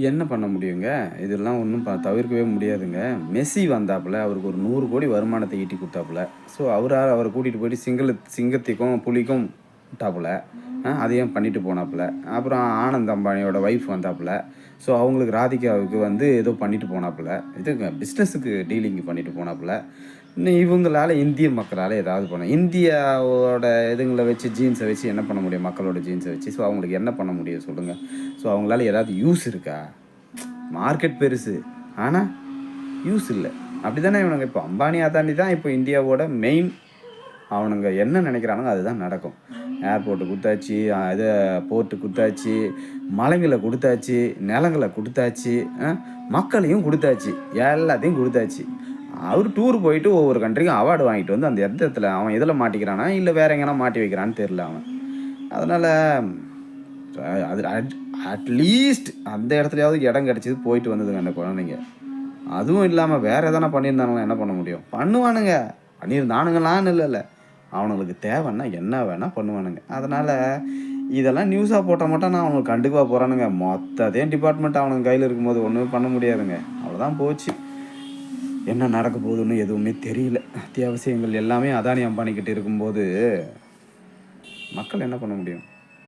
என்ன பண்ண முடியுங்க? இதெல்லாம் ஒன்றும் ப தவிர்க்கவே முடியாதுங்க. மெஸ்ஸி வந்தாப்புல அவருக்கு ஒரு நூறு கோடி வருமானத்தை ஈட்டி கொடுத்தாப்புல. ஸோ அவரால் அவரை கூட்டிகிட்டு போயிட்டு சிங்கள சிங்கத்துக்கும் புலிக்கும் விட்டாப்புல அதையும் பண்ணிட்டு போனாப்புல. அப்புறம் ஆனந்த் அம்பானியோட ஒய்ஃப் வந்தாப்புல. ஸோ அவங்களுக்கு ராதிகாவுக்கு வந்து ஏதோ பண்ணிட்டு போனாப்புல. இது பிஸ்னஸுக்கு டீலிங் பண்ணிட்டு போனாப்புல. இன்னும் இவங்களால இந்திய மக்களால் ஏதாவது பண்ண இந்தியாவோட இதுங்களை வச்சு ஜீன்ஸை வச்சு என்ன பண்ண முடியும்? மக்களோட ஜீன்ஸை வச்சு. ஸோ அவங்களுக்கு என்ன பண்ண முடியும் சொல்லுங்கள் ஸோ அவங்களால ஏதாவது யூஸ் இருக்கா? மார்க்கெட் பெருசு. ஆனால் யூஸ் இல்லை. அப்படி தானே இவனுங்க. இப்போ அம்பானி அதாண்டி தான் இப்போ இந்தியாவோட மெயின் அவனுங்க என்ன நினைக்கிறானுங்க அதுதான் நடக்கும். ஏர்போர்ட்டு கொடுத்தாச்சு இது போர்ட்டு கொடுத்தாச்சு மலைங்களை கொடுத்தாச்சு நிலங்களை கொடுத்தாச்சு மக்களையும் கொடுத்தாச்சு எல்லாத்தையும் கொடுத்தாச்சு. அவர் டூர் போயிட்டு ஒவ்வொரு கண்ட்ரிக்கும் அவார்டு வாங்கிட்டு வந்து அந்த இடத்துல அவன் இதில் மாட்டிக்கிறானா இல்லை வேற எங்கேனா மாட்டி வைக்கிறான்னு தெரில அவன். அதனால் அது அட்லீஸ்ட் அந்த இடத்துலையாவது இடம் கிடச்சிது போயிட்டு வந்ததுங்க அந்த குழந்தைங்க. அதுவும் இல்லாமல் வேறு எதனா பண்ணியிருந்தாங்களா என்ன பண்ண முடியும்? பண்ணுவானுங்க. பண்ணியிருந்தானுங்களான்னு இல்லைல்ல அவனுங்களுக்கு தேவைன்னா என்ன வேணால் பண்ணுவானுங்க. அதனால் இதெல்லாம் நியூஸாக போட்டால் மட்டும் நான் அவனுக்கு கண்டுக்கவா போகிறானுங்க மொத்தத்தையும் டிபார்ட்மெண்ட் அவனுங்க கையில் இருக்கும்போது ஒன்றுமே பண்ண முடியாதுங்க. அவ்வளோதான் போச்சு. என்ன நடக்க போகுதுன்னு எதுவுமே தெரியல. அத்தியாவசியங்கள் எல்லாமே அதானி அம்பானிக்கிட்ட இருக்கும்போது மக்கள் என்ன பண்ண முடியும்?